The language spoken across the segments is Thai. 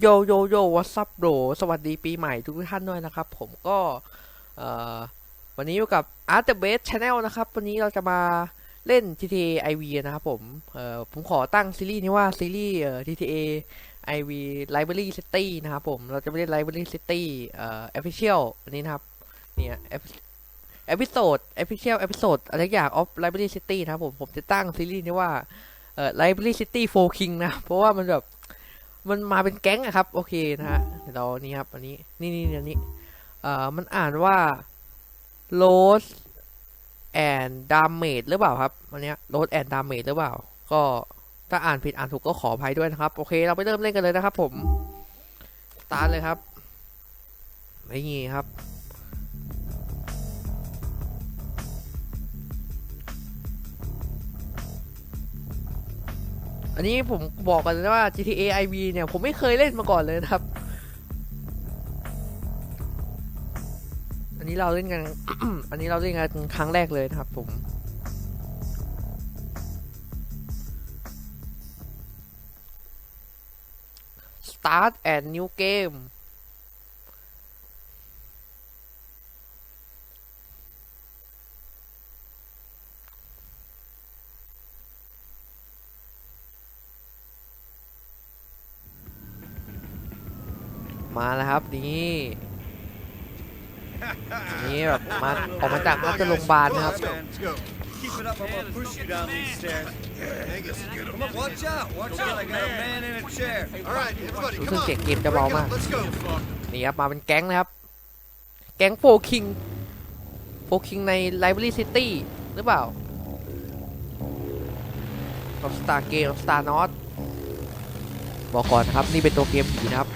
โยโยโย่วัส p ั b โ o สวัสดีปีใหม่ทุกท่านด้วยนะครับ ผมก็เอ่อวันนี้อยู่กับ Art the Best Channel นะครับ วันนี้เราจะมาเล่น GTA IV นะครับผมเอ่อผมขอตั้งซีรีส์นี้ว่าซีรีส์ GTA IV Library City นะครับผม เราจะไปเล่น Library City เอ่อ Official อันนี้นะครับ เนี่ยเอพิโซด Official Episode อะไรสักอย่าง of Library City นะครับผม ผมจะตั้งซีรีส์นี้ว่าเอ่อ Library City for King นะ เพราะว่ามันแบบ มันมาเป็นแก๊งอะครับ โอเคนะฮะเดี๋ยวเรานี่ครับอันนี้นี่นี่อันนี้เอ่อมันอ่านว่า load and damage หรือเปล่าครับอันเนี้ย load and damage หรือเปล่า ก็ถ้าอ่านผิดอ่านถูกก็ขออภัยด้วยนะครับ โอเค เราไปเริ่มเล่นกันเลยนะครับผม ตาร์ทเลยครับไม่งี้ครับ อันนี้ผมบอกกันเลยว่า GTA IV เนี่ยผมไม่เคยเล่นมาก่อนเลยนะครับ อันนี้เราเล่นกัน อันนี้เราเล่นกันครั้งแรกเลยนะครับ ผม Start and new game แล้วครับนี่นี่แบบมาออกมาจากน่าจะโรงพยาบาลนะครับ Keep it up, I'm gonna push you down these stairs. Come on, watch out, watch out. I got a man in a chair. All right, everybody, รู้ come สึก on. เสียงเกมจะเบามาก Let's go. นี่ครับ มาเป็นแก๊งนะครับ แก๊งโฟคิงโฟคิงในไลบรารีซิตี้หรือเปล่ากับสตาร์เกมสตาร์นอตบอกก่อนนะครับ นี่เป็นตัวเกมผีนะครับ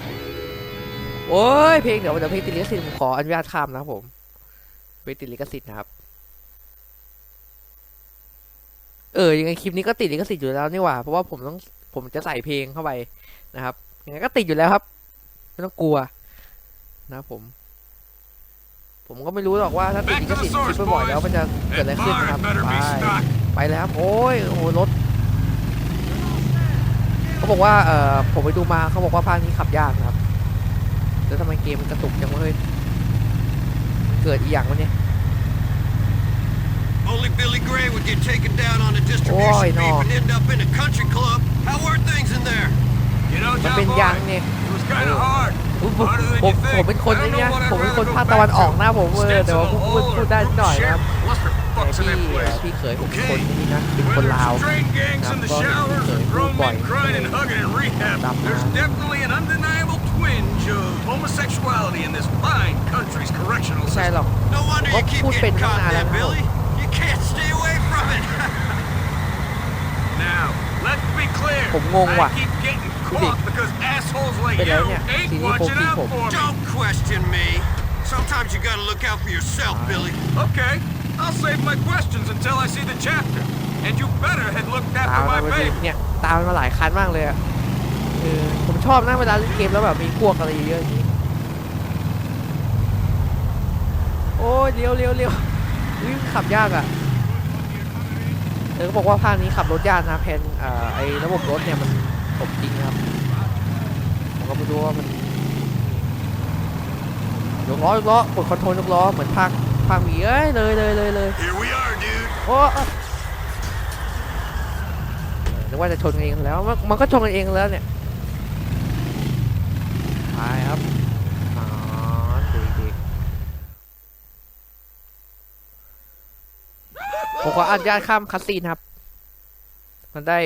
โอ้ยเพลงเดี๋ยวเดี๋ยวเพลงติดลิขสิทธิ์ผมขออนุญาตข้ามนะครับผมเพลงติดลิขสิทธิ์นะครับ เออยังไงคลิปนี้ก็ติดลิขสิทธิ์อยู่แล้วนี่หว่า เพราะว่าผมต้องผมจะใส่เพลงเข้าไปนะครับยังไงก็ติดอยู่แล้วครับ ไม่ต้องกลัว นะครับผม ผมก็ไม่รู้หรอกว่าถ้าติดลิขสิทธิ์คลิปบ่อยแล้วมันจะเกิดอะไรขึ้นนะครับไปไปแล้วครับโอ้ยโอ้รถเขาบอกว่าเออผมไปดูมาเขาบอกว่าภาคนี้ขับยากนะครับ แล้วทำไมเกมมันกระตุกจังวะเฮ้ยเกิดอีกอย่างวะเนี่ย Only Billy Gray would get taken down on a Oi, distribution no. beef and end up in a country club. How are things in there? You know, มัน John เป็น Boy, ยางเนี่ย it was kind of hard. ผมผม Harder than ผม you ผม think. เป็นคน I ไอ้ don't เนี่ย know what I'd ผมเป็นคน rather ภาค go ตะวัน back ออก to. นะผมเออแต่ว่า Stinson พูด all พูดได้นิดหน่อย over นะครับ the ship. Lester แต่ fucks in พี่ that เอ่อ place. พี่เขยผมเป็น Okay. คนนี่นะเป็นคน Whether ลาว it's train gangs in the Nah, showers or sorry. grown men Boy. crying and hugging in rehab, Stop there's now. definitely an undeniable twinge of homosexuality in this fine country's correctional ไม่ใช่ system. หรอก No wonder you keep Put getting pen caught down, there, Alan. Billy. You can't stay away from it. Now, let's be clear. ผมงงว่ะ I keep getting caught because assholes like เป็นไร you เนี่ย ain't ทีนี้โฟ watching กิง out ผม for me. Don't question me. Sometimes you gotta look out for yourself, Billy. Okay, I'll save my questions until I see the chapter. And you better had looked ตาม after มา my เป็น baby. เนี่ยตามมาหลายคันมากเลยอะเออผมชอบนะเวลาเล่นเกมแล้วแบบมีพวกอะไรเยอะๆอย่างนี้โอ้ยเลี้ยวเลี้ยวเลี้ยววิ่งขับยากอะเออเขาบอกว่าภาคนี้ขับรถยากนะแพนเอ่อไอระบบรถเนี่ยมันสมจริงนะครับผมก็ไม่รู้ว่ามันยกล้อยกล้อกดคอนโทรลยกล้อเหมือนภาค ภาคหมีเอ้ยเลยเลยเลยเลย Here we are, dude. โอ้เอ้อนึกว่าจะชนกันเองแล้วมันมันก็ชนกันเองแล้วเนี่ยไปครับอ๋อดูดีผมขออนุญาตข้ามคัสซีนครับ มันได้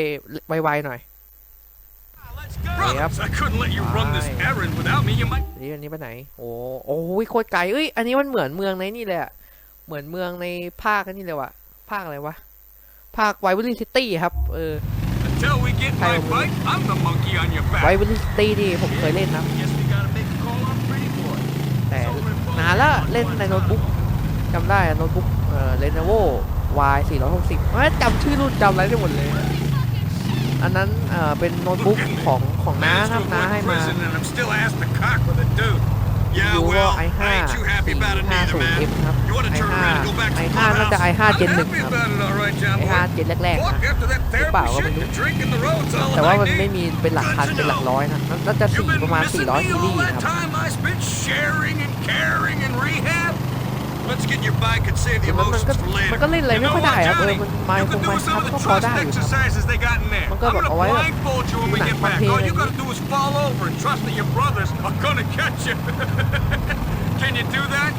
ไวๆหน่อย Brothers, I couldn't let you run this Aye. errand without me. You might. นี่อันนี้ไปไหน โอ้โอ้ยโคตรไกลเอ้ย อันนี้มันเหมือนเมืองในนี่เลยอะ เหมือนเมืองในภาคอันนี้เลยว่ะ ภาคอะไรวะ ภาคไวเวอร์ลิซิตี้ครับ เออ Until we get my Kyle, bike, I'm the monkey on your ไว back. เวอร์ลิซิตี้นี่ผมเคยเล่นนะ Guess we gotta make a call on Pretty Boy. แต่นานแล้วเล่นในโน้ตบุ๊กจำได้อะโน้ตบุ๊กเอ่อ Lenovo Y 460เอ้ยจำชื่อรุ่นจำอะไรได้หมดเลย อันนั้นเอ่อเป็นโน้ตบุ๊กของของน้า Managed ครับ to น้า avoid ให้มา prison and I'm still ass to cock with a dude. Yeah, You well, are- I I ain't have. too happy happy about it neither, man. 50F ครับ You want to turn around and go back to the i5 น่าจะ clubhouse? i5 Gen 1 happy ครับ about it, all right, John i5 boy. Gen แรกๆนะ Fuck, after that therapy bảo shit, mình the drinking, the roads, all แต่ว่ามัน I ไม่ need. มีเป็นหลักพันเป็นหลักร้อยนะน่าจะ You've สี่ been ประมาณ missing 400 me ซี all รีส์ that ครับ time I spent sharing and caring and rehab. Let's get in your bike and save the มันมัน emotions ก็ for มัน later. ก็เล่นอะไร You ไม่ know ค่อย what, ได้ครับเออ Johnny? มันไม You ค์ค can งไม do ค์ some คั of ท the ก็พอ trust ได้อยู่ครับ exercises they got in there. มันก็ I'm แบบ gonna เอาไว้ blindfold you when we หนัง get มัน back. เท All อะไร you อย่าง gotta งี้ do is fall over and trust that your brothers are gonna catch you. Can you do that?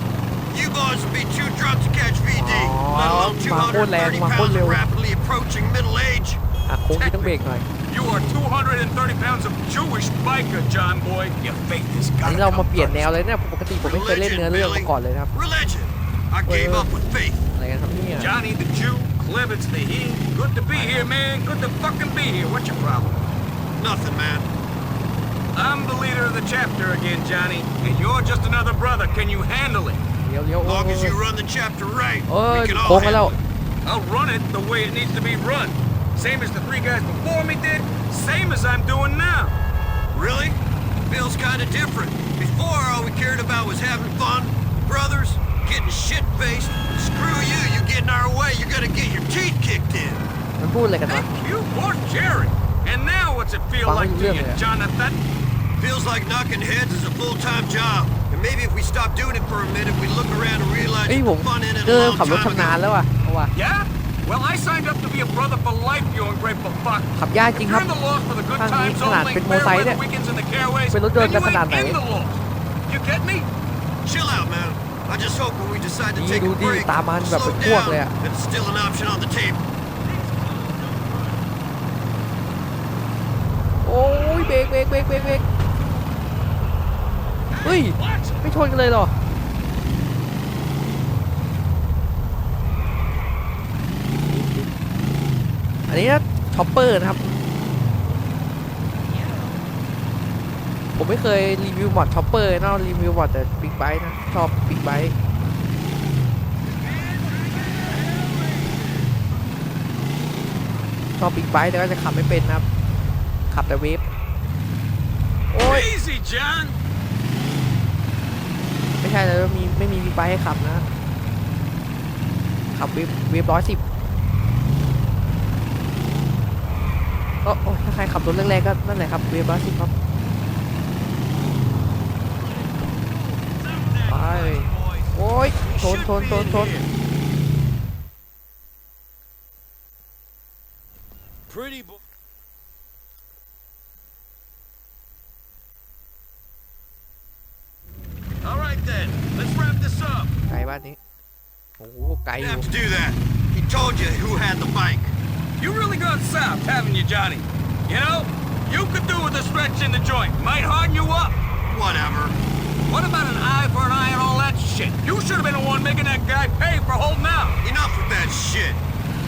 You boys will be too drunk to catch VD, Aw, let alone mà khôn lẹ, 230 mà khôn pounds liều. of rapidly approaching middle age. อ่ะโค้งนี้ต้องเบรกหน่อย You are 230 pounds of Jewish biker, John boy. Your faith is อัน gotta นี้เรามา come เปลี่ยน first. แนวเลยเนี่ยปกติผมไม่เคยเล่นเนื้อเรื่องมาก่อนเลยนะครับ Religion. I gave Well- up with faith. อะไรกันครับเนี่ย Johnny the Jew, Klevitz the he. Good to be here, man. Good to fucking be here. What's your problem? Nothing, man. I'm the leader of the chapter again, Johnny, and you're just another brother. Can you handle it? As long as you run the chapter right, oh, we can all handle it. I'll run it the way it needs to be run. Same as the three guys before me did, same as I'm doing now. Really? Feels kinda different. Before, all we cared about was having fun, brothers, getting shit-faced. Screw you, you get in our way, you're gonna get your teeth kicked in. Thank you, poor Jerry. And now what's it feel like to you, Jonathan? Feels like knocking heads is a full time job. And maybe if we stop doing it for a minute, we look around and realize เอ้ย there's ผม fun in it เจ a อ long ขับรถ time ชำนาญ ago. แล้วว่ะเอาว่ะ Yeah? Well, I signed up to be a brother for life, you ungrateful fuck. ขับยากจริง If ครั you're บ in the laws for the good ทางนี้ times ขนาด only, เป็นมอไซค์ fair เนี่ย weather weekends in the careways, เป็นรถยน then ต์ you กันขนาด ain't ไหน in the laws. You get me? Chill out, man. I just hope when we decide to นี่ take ดู a ดิ break, ตามมันแบบ slow เป็นพวก down, เลยอะ and it's still an option on the table. โอ้ยเบรกเบรกเบรกเบรก เฮ้ย ไม่ชนกันเลยเหรออันนี้นะช็อปเปอร์นะครับ ผมไม่เคยรีวิวมอดช็อปเปอร์นะรีวิวมอดแต่บิ๊กไบค์นะ ชอบบิ๊กไบค์ชอบบิ๊กไบค์แต่ก็จะขับไม่เป็นนะครับ ขับแต่เวฟโอ้ย Easy, John. ไม่ใช่แล้วมีไม่มีบิ๊กไบค์ให้ขับนะ ขับเวฟเวฟร้อยสิบโอ้โอ้ถ้าใครขับรถแรกๆก็นั่นแหละครับเวฟร้อยสิบครับไปโอ้ยชนชนชนชน Pretty boy. บ้านนี้ โอ้โหไกลอ You ยู่ have to do that. He told you who had the bike. You really gone south, haven't you, Johnny? You know, you could do with a stretch in the joint. Might harden you up. Whatever. What about an eye for an eye and all that shit? You should have been the one making that guy pay for holding out. Enough with that shit.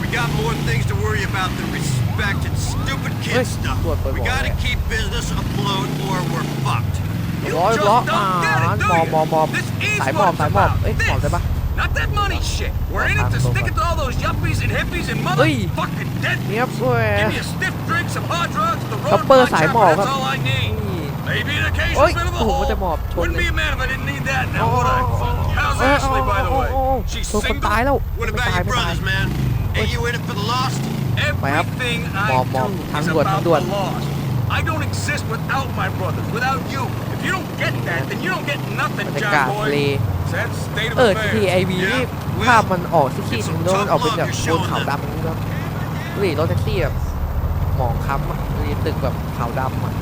We got more things to worry about than respect and stupid Hey, kid stuff. what, what, We what, gotta what? keep business afloat or we're fucked. You ร้อย just ล้อ don't อ่า get it, do หมอบ you? หมอบหมอบ This is สายหมอบ what สาย it's หมอบ about. เอ้ยหมอบ This. ได้ปะ Not that money shit. We're in it to Thanks, stick bro. it to all those yuppies and hippies and motherfucking dead นี่ครับแหว Give me a stiff drink, some hard drugs, the road Chopper my สาย chopper, หมอบ that's ครับ all I need. นี่ Maybe an โอ้ occasional ย bit of a โอ้โห hole. จะหมอบชน Wouldn't เล be ย a man if I didn't need that now, โอ้ would I? โอ้ How's โอ้ Ashley, by the โอ้ way? โอ้ She's ชนคน single? ตายแล้ว What ไม่ about ตาย your ไม่ตาย brothers, man? Ain't you in it for the lost? Everything I Mom, mom, do is thằng Duật, about thằng the Duật. lost. I don't exist without my brothers, without you. If you don't get that, then you don't get บ nothing, รรยากาศ John ทะเล boy. That's the state of เออ affairs. GTIV นี่ Yeah, ภาพมันออกซีดๆ It's แล้วมันออกเป็นแบบ tough โท love น you're ขาว showing ดำนี่ก็ดูดิรถแท็กซี่แบบหมองคล้ำอะดูดิตึกแบบขาวดำอะ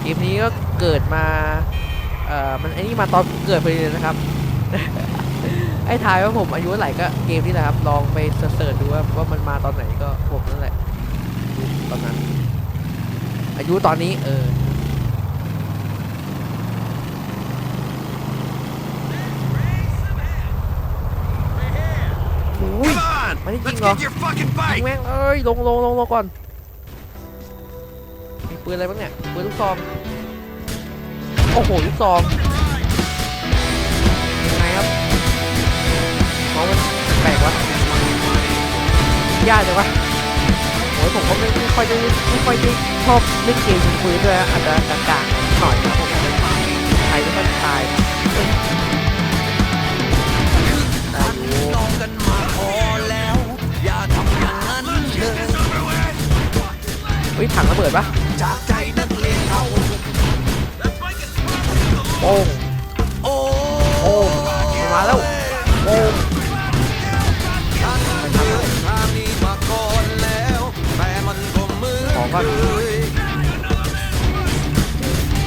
เกมนี้ก็เกิดมาเอ่อมันไอ้นี่มาตอนเกิดพอดีเลยนะครับ ไอ้ทายว่าผมอายุเท่าไหร่ก็เกมนี้แหละครับ ลองไปเสิร์ชดูว่าว่ามันมาตอนไหนก็ผมนั่นแหละดูตอนนั้น อายุตอนนี้ เอออุ้ย Come on! Why did Let's you go? get your fucking ยิง bike! แม่งเอ้ย ลงลงลงลงก่อน มีปืนอะไรบ้างเนี่ย ปืนลูกซอง โอ้โห ลูกซองยังไงครับน้องมันแปลกวะยากจังวะโอ้ยผมก็ไม่ไม่ค่อยได้ไม่ค่อยได้ชอบเล่นเกมยิงปืนด้วยนะอาจจะกากๆหน่อยนะผมใครไม่ค่อยตายเฮ้ยได้อยู่ลองกันมาพอแล้วอย่าทำอย่างถังระเบิดปะจากใจนักเลงเขาโป้งโอ้ อนของก็เคย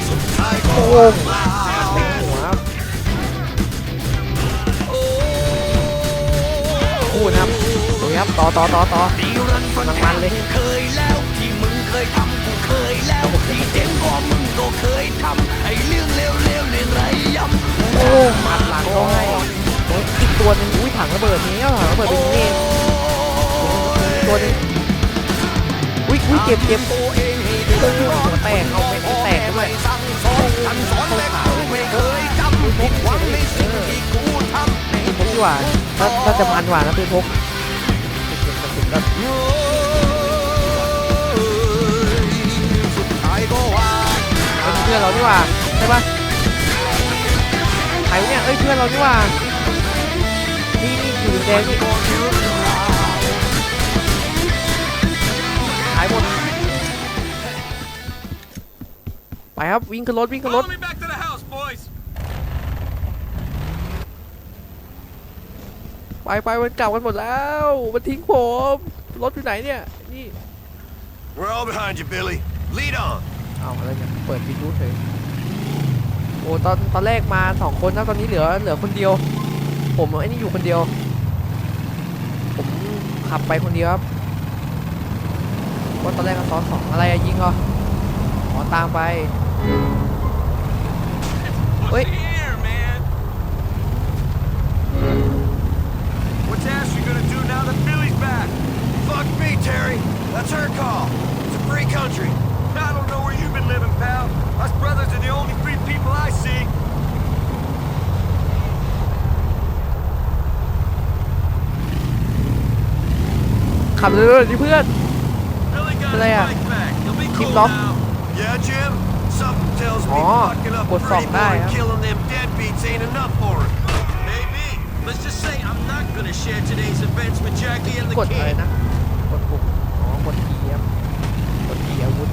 สุดท้ายก็โป้ว่างงเปล่าหัวครับโอ้คู่นะครับดูครับต่อต่อต่อต่อดีรันฟันกำลังมันเลยเคยแล้วที่มึงเคยทำกูเคยแล้วที่เจ๋งก็มึงก็เคยทำไอ้เรื่องเลวเรื่องไรย้ำโอ้มัดหลังเขาให้อีกตัวหนึงอุ้ยถังระเบิดนี้ถังระเบิดเป็นนี้เองตัวหนึง อุ้ยเจ็บเจ็บตัวเองให้เดือดร้อนหัวแตกเอาไม่แตกด้วยสั่งสอนสอนแต่กูไม่เคยจำผิดหวังในสิ่งที่กูทำในปืนพกดีกว่าน่าน่าจะมันกว่านะปืนพกกระสุนก็โอ้ยสุดท้ายก็ว่าเอ้ยเพื่อนเรานี่ว่าใช่ปะใครเนี่ยเอ้ยเพื่อนเรานี่ว่านี่นี่อยู่แดงนี่ ครับวิ่งขึ้นรถวิ่งขึ้นรถ Follow me back to the house, boys. ไปไปมันกลับกันหมดแล้วมันทิ้งผมรถอยู่ไหนเนี่ยนี่ We're all behind you, Billy. Lead on. เอาอะไรเนี่ยเปิดวิทยุเฉยโอ้ตอนตอนแรกมาสองคนนะตอนนี้เหลือเหลือคนเดียว ผมไอ้นี่อยู่คนเดียว ผมขับไปคนเดียวครับว่าตอนแรกก็ซ้อนสองอะไรอะยิงเหรออ๋อตามไป Wait. The Here, man. What's Ash you gonna do now that Billy's back? Fuck me, Terry. That's her call. It's a free country. I don't know where you've been living, pal. Us brothers are the only free people I see. Billy got his bike back. He'll Something tells me Oh, fucking up a gột pretty sọc boy đây and hả? killing them deadbeats ain't enough for him. Maybe. Let's just say I'm not gonna share today's events with Jackie and the กดอะไร kid. นะ กดปุ่มอ๋อกดทีครับกดทีอาวุธ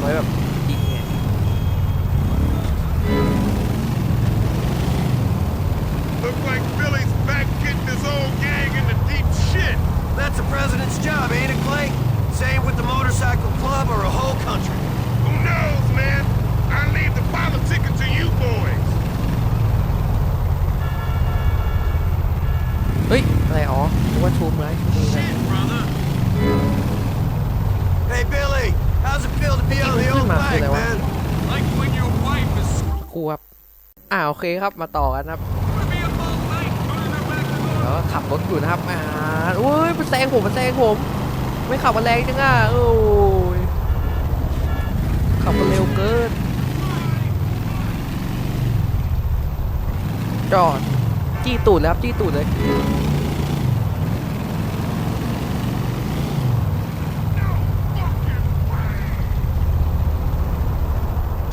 ไว้แบบ โอเคครับมาต่อกันครับแล้วขับรถอยู่นะครับอ่าโอ้ยมันแซงผมมันแซงผมไม่ขับมาแรงจังอะโอ้ยขับมาเร็วเกินจอดจี้ตูดแล้วครับจี้ตูดเลย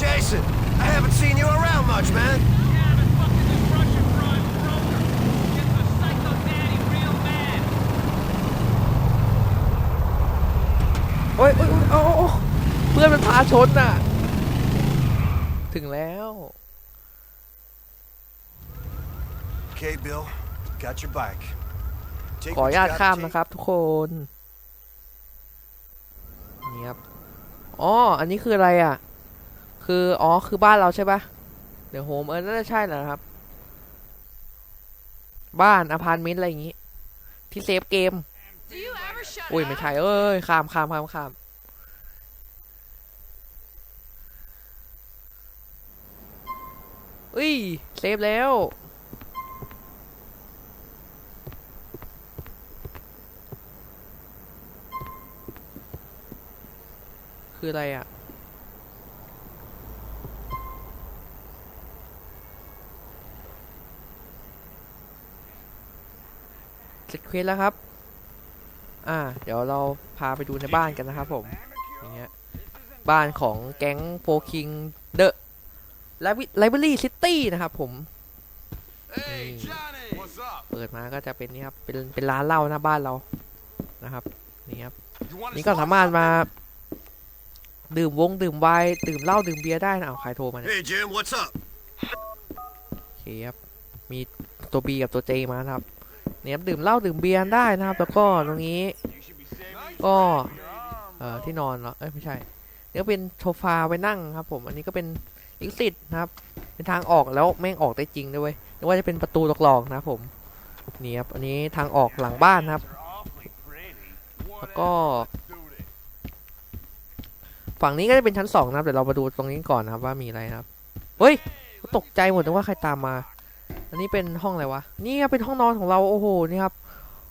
Jason, I haven't seen you around much, man. mad. โอ้ยโอ้ยโอ้ยเอาเอาเอาเพื่อนมันพาชนน่ะ ถึงแล้ว Okay, Bill. Got your bike. Take ขออ what นุ you ญาต gotta ข้าม take. นะครับทุกคนนี่ครับอ๋อ อันนี้คืออะไรอะ คือ อ๋อ คือบ้านเราใช่ปะเดี๋ยวโฮมเออน่าจะใช่แหละครับ บ้านอพาร์ตเมนต์อะไรอย่างงี้ ที่เซฟเกม อุ้ยไม่ใช่เอ้ยข้ามข้ามข้ามข้ามอุ้ยเซฟแล้วคืออะไรอะ เสร็จเควสแล้วครับ อ่า เดี๋ยวเราพาไปดูในบ้านกันนะครับผมอย่างเงี้ยบ้านของแก๊งโฟคิงเดอะไลบรารีซิตี้นะครับผม Hey, Johnny! What's up? เปิดมาก็จะเป็นนี่ครับ เป็น เป็นร้านเหล้าหน้าบ้านเรา นะครับ นี่ครับ You want นี่ก็สามารถมา ดื่มวงดื่มไวน์ดื่มเหล้าดื่มเบียร์ได้นะเอาใครโทรมาเนี่ย Hey, Jim, what's up? โอเคครับ มีตัว B กับตัว J มานะครับ เนี่ยดื่มเหล้าดื่มเบียร์ได้นะครับ แล้วก็ตรงนี้ ก็เอ่อที่นอนเหรอเอ้ยไม่ใช่นี่ก็เป็นโซฟาไว้นั่งครับ ผมอันนี้ก็เป็นอิกซิตนะครับ เป็นทางออกแล้วแม่งออกได้จริงด้วยเวยนึกว่าจะเป็นประตูหลอกๆนะครับผมนี่ครับอันนี้ทางออกหลังบ้านนะครับ แล้วก็ ฝั่งนี้ก็จะเป็นชั้นสองนะครับเดี๋ยวเรามาดูตรงนี้ก่อนนะครับว่ามีอะไรครับเฮ้ยตกใจหมดนึกว่าใครตามมา อันนี้เป็นห้องอะไรวะ นี่ครับเป็นห้องนอนของเรา โอ้โห นี่ครับ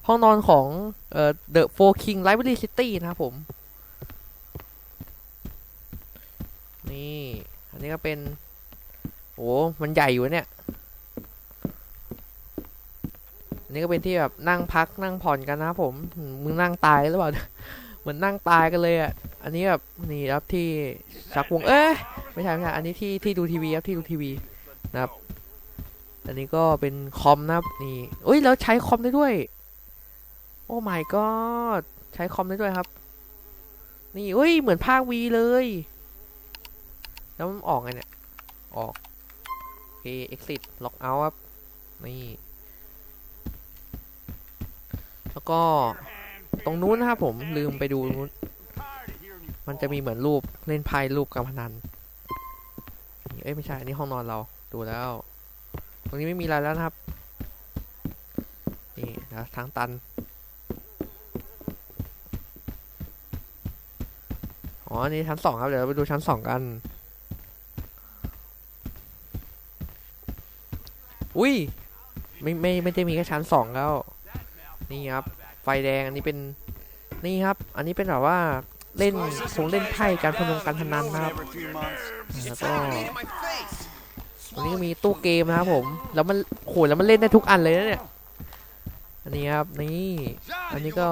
ห้องนอนของเอ่อ The Four King Library City นะครับผม นี่ อันนี้ก็เป็น โอ้มันใหญ่อยู่เนี่ย อันนี้ก็เป็นที่แบบนั่งพักนั่งผ่อนกันนะครับผมมมึงนั่งตายหรือเปล่า เหมือนนั่งตายกันเลยอะ อันนี้แบบนี่ครับที่ชักวง เอ้ยไม่ใช่ไม่ใช่ อันนี้ที่ที่ดูทีวีครับที่ดูทีวีนะครับ อันนี้ก็เป็นคอมนะครับนี่เอ้ยแล้วใช้คอมได้ด้วย โอ้ my god ใช้คอมได้ด้วยครับ นี่เอ้ยเหมือนภาควีเลย แล้วมันออกไงเนี่ย ออกโอเค exit lock out ครับ นี่ แล้วก็ตรงนู้นนะครับผมลืมไปดูนู้น มันจะมีเหมือนรูปเล่นไพ่รูปการพนัน เอ้ยไม่ใช่ อันนี้ห้องนอนเราดูแล้ว ตรงนี้ไม่มีอะไรแล้วนะครับ นี่นะทางตัน อ๋ออันนี้ชั้นสองครับ เดี๋ยวเราไปดูชั้นสองกัน อุ้ย ไม่ไม่ไม่ได้มีแค่ชั้นสองแล้ว นี่ครับ ไฟแดงอันนี้เป็น นี่ครับ อันนี้เป็นแบบว่าเล่นคงเล่นไพ่การพนงการพนันนะครับ แล้วก็ Me in my face. ตรงนี้มีตู้เกมนะครับผม แล้วมันโหแล้วมันเล่นได้ทุกอันเลยนะเนี่ย อันนี้ครับ นี่ อันนี้ก็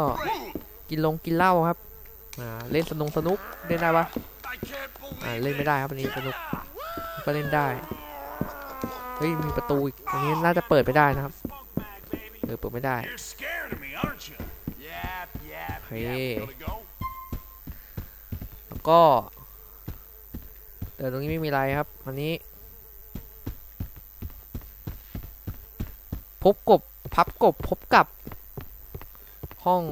กินลงกินเหล้าครับ อ่า เล่นสนุกสนุกเล่นได้ปะอ่า เล่นไม่ได้ครับอันนี้สนุก ก็เล่นได้ เฮ้ย มีประตูอีก อันนี้น่าจะเปิดไม่ได้นะครับเออเปิดไม่ได้ You're scared of me, aren't you? Yap, yap, Hey. yap. Gonna go? แล้วก็เออตรงนี้ไม่มีอะไรครับ อันนี้ บกบพับกบพบกับห้อง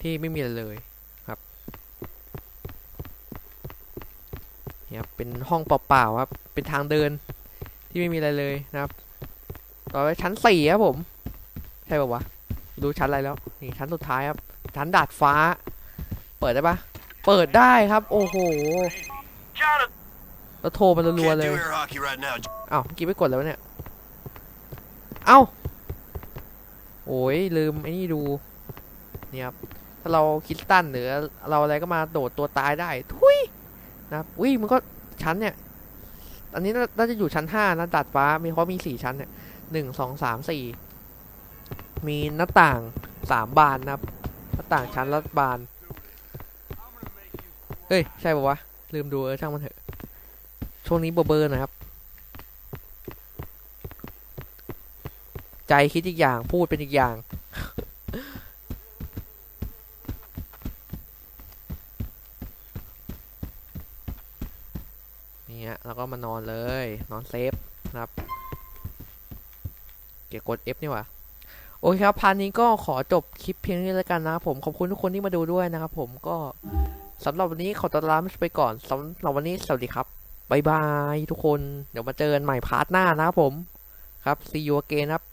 ที่ไม่มีอะไรเลยครับเนี่ยครับเป็นห้องเปล่าๆครับ เป็นทางเดินที่ไม่มีอะไรเลยนะครับ ต่อไปชั้นสี่ครับผม ใช่ป่าวะดูชั้นอะไรแล้ว นี่ชั้นสุดท้ายครับ ชั้นดาดฟ้า เปิดได้ปะเปิดได้ครับ โอ้โหแล้วโทรมารัว Can't ๆเลย do air hockey right now. อ้าวเมื่อกี้ไปกดแล้วเนี่ย เอ้า โอ้ยลืมไอ้นี่ดู เนี่ยครับ ถ้าเราคิดตันหรือเราอะไรก็มาโดดตัวตายได้ ทุยนะครับอุ้ยมันก็ชั้นเนี่ย อันนี้น่าน่าจะอยู่ชั้นห้านะดัดฟ้า มีเพราะมีสี่ชั้นเนี่ยหนึ่งสองสามสี่มีหน้าต่างสามบานนะครับ หน้าต่างชั้นละบาน เฮ้ย ใช่ปะวะ ลืมดูเออช่างมันเถอะ ช่วงนี้เบอร์เบอร์นะครับ ใจคิดอีกอย่างพูดเป็นอีกอย่าง นี่ฮะแล้วก็มานอนเลย นอนเซฟนะครับ เกี่ยวกด F นี่หว่าโอเคครับพาร์ทนี้ก็ขอจบคลิปเพียงนี้แล้วกันนะครับผมขอบคุณทุกคนที่มาดูด้วยนะครับผมก็สำหรับวันนี้ขอตัวลาไปก่อนสำหรับวันนี้สวัสดีครับบายบายทุกคน เดี๋ยวมาเจอกันใหม่พาร์ทหน้านะครับผม ครับ see you again ครับ